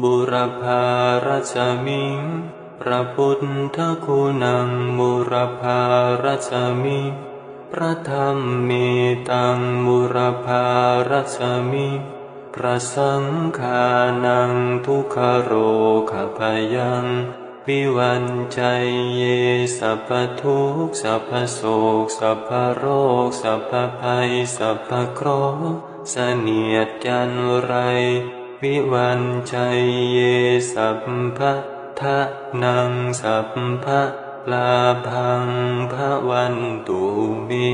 บุรพาราชมิง พระพุทธคุณังบุรพาราชมิง พระธรรมเมตังบุรพาราชมิง พระสังฆานังทุกขโรขพยังวิวันใจเยสัพพทุกสัพพโศกสัพพโรคสัพพภัยสัพพเคราะห์เสนียดจันไร วิวันชัยเยสัพพะทะนังสัพพะลาพังพระวันตุมี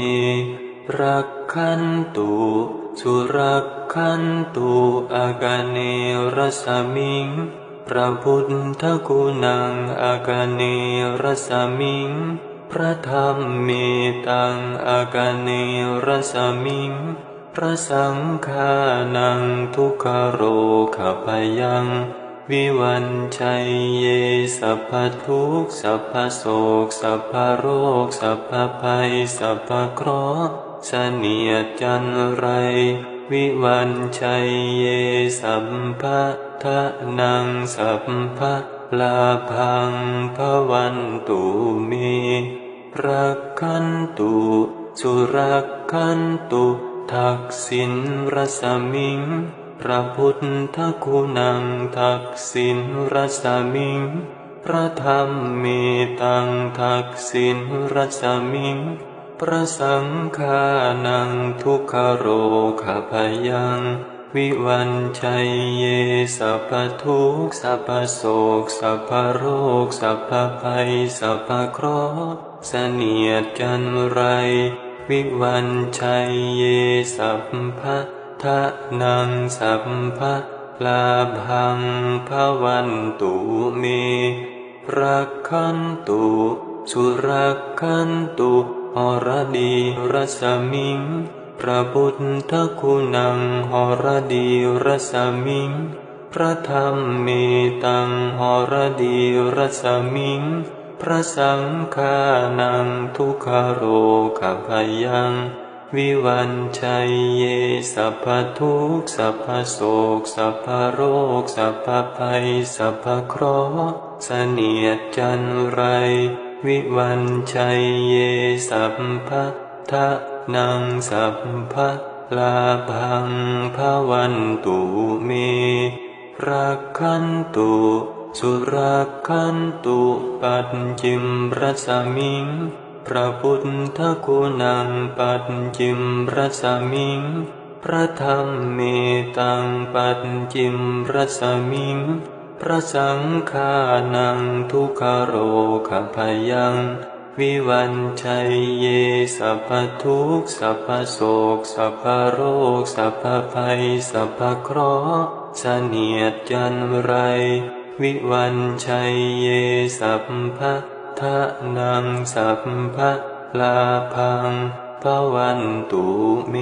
รักขันตุสุรักขันตุอากาเนรสมิงพระพุทธคุณังอากาเนรสมิง พระธรรมเมตังอากาเนรสมิง พระสังฆานังทุกขโรขพยัง วิวันชัยเยสัพพทุกสัพพโศกสัพพโรคสัพพภัยสัพพเคราะห์เสนียดจันไร วิวันชัยเยสัมภะทะนังสัพพะลาพังพวันตุมีรักขันตุสุรักขันตุ ทักษิณรสมิง พระพุทธคุณังทักษิณรสมิง พระธรรมเมตังทักษิณรสมิง พระสังฆานังทุกขโรขพยังวิวันชัยเยสัพพทุกสัพพโศกสัพพโรคสัพพภัยสัพพเคราะห์เสนียดจันไร วิวันชัยเยสัพพะทะนังสัพพะลาพังพระวันตุเมรักขันตุสุรักขันตุหรดีรสมิง พระพุทธคุณังหรดีรสมิง พระธรรมเมตังหรดีรสมิง พระสังฆานังทุกขโรขพยัง วิวันชัยเยสัพพทุกสัพพโศกสัพพโรคสัพพภัยสัพพเคราะห์เสนียดจันไร วิวันชัยเยสัพพะทะนังสัพพะลาพังพระวันตุเมรักขันตุ สุรักขันตุปัจจิมรสมิง พระพุทธคุณังปัจจิมรสมิง พระธรรมเมตังปัจจิมรสมิง พระสังฆานังทุกขโรขพยัง วิวันชัยเยสัพพทุกสัพพโศกสัพพโรคสัพพภัยสัพพเคราะห์เสนียดจันไร วิวันชัยเยสัพพะทะนังสัพพะลาพังพระวันตุเม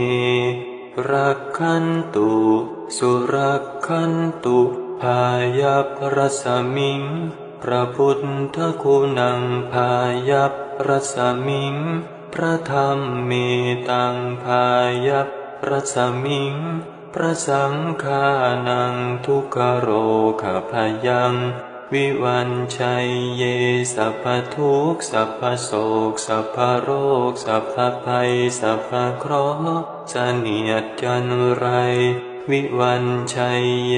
รักขันตุ สุรักขันตุพายัพรสมิง พระพุทธคุณังพายัพรสมิง พระธรรมเมตังพายัพรสมิง พระสังฆานังทุกขโรขพยัง วิวันชัยเยสัพพทุกสัพพโศกสัพพโรค สัพพภัย สัพพเคราะห์เสนียดจันไร วิวันชัยเย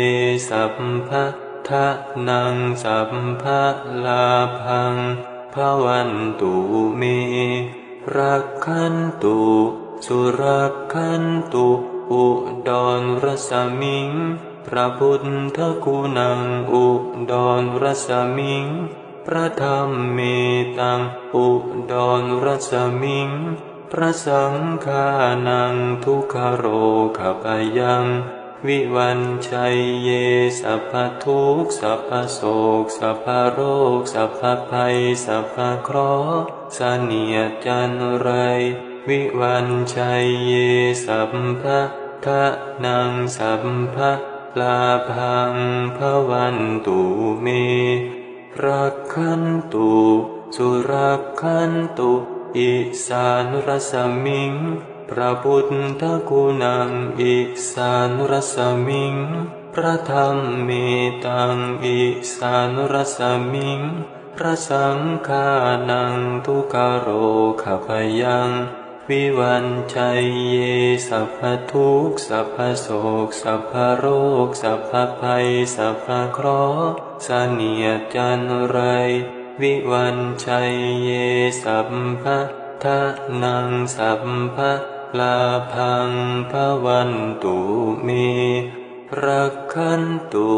สัพพะทะนังสัพพะลาพังพะวันตุเมรักขันตุ สุรักขันตุ อุดรรสมิง พระพุทธคุณัง อุดรรสมิง พระธรรมเมตัง อุดรรสมิง พระสังฆานังทุกขโรขพยังวิวันชัยเยสัพพทุกสัพพโศกสัพพโรคสัพพภัยสัพพเคราะห์เสนียจันไร วิวันชัยเยสัพพะ ทะนังสัพพะลาพังพะวันตุเม รักขันตุสุรักขันตุอิสานรสมิง พระพุทธคุณังอิสานรสมิง พระธรรมเมตังอิสานุรสมิง พระสังฆานังทุกโรขพยัง วิวันชัยเยสัพพทุกสัพพโศกสัพพโรคสัพพภัยสัพพเคราะห์สเนียจันไร วิวันชัยเยสัพพะทะนังสัพพะลาพังพะวันตุเมรักขันตุ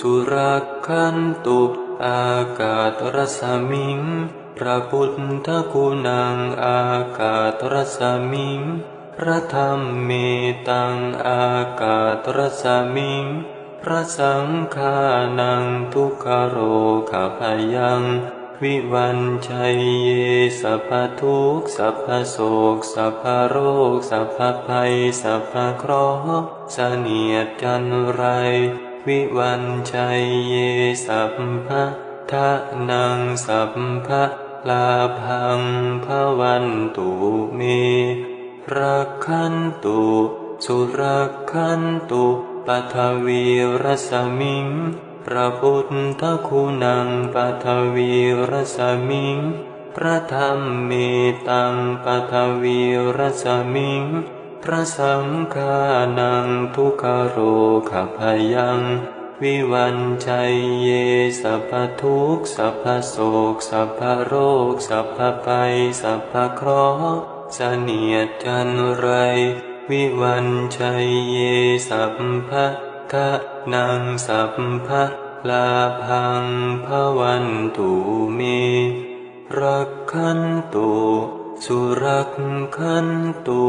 สุรักขันตุ อากาศรสมิง พระพุทธคุณังอากาศรสมิง พระธรรมเมตังอากาศรสมิง พระสังฆานังทุกขโรขพยัง วิวันชัยเยสัพพทุกสัพพโศกสัพพโรคสัพพภัยสัพพเคราะห์เสนียดจันไร วิวันชัยเยสัพพะ ทะนังสัพพะลาพังพวันตุเมรักขันตุสุรักขันตุปัทวีรสมิงพระพุทธคุณังปัทวีรสมิง พระธรรมเมตังปัทวีรสมิง พระสังฆานังทุกโรขพยัง วิวันชัยเยสัพพทุกสัพพโศกสัพพโรคสัพพภัยสัพพเคราะห์เสนียดจันไร วิวันชัยเยสัพพะทะนังสัพพะลาพังพวันตุเมรักขันตุสุรักขันตุ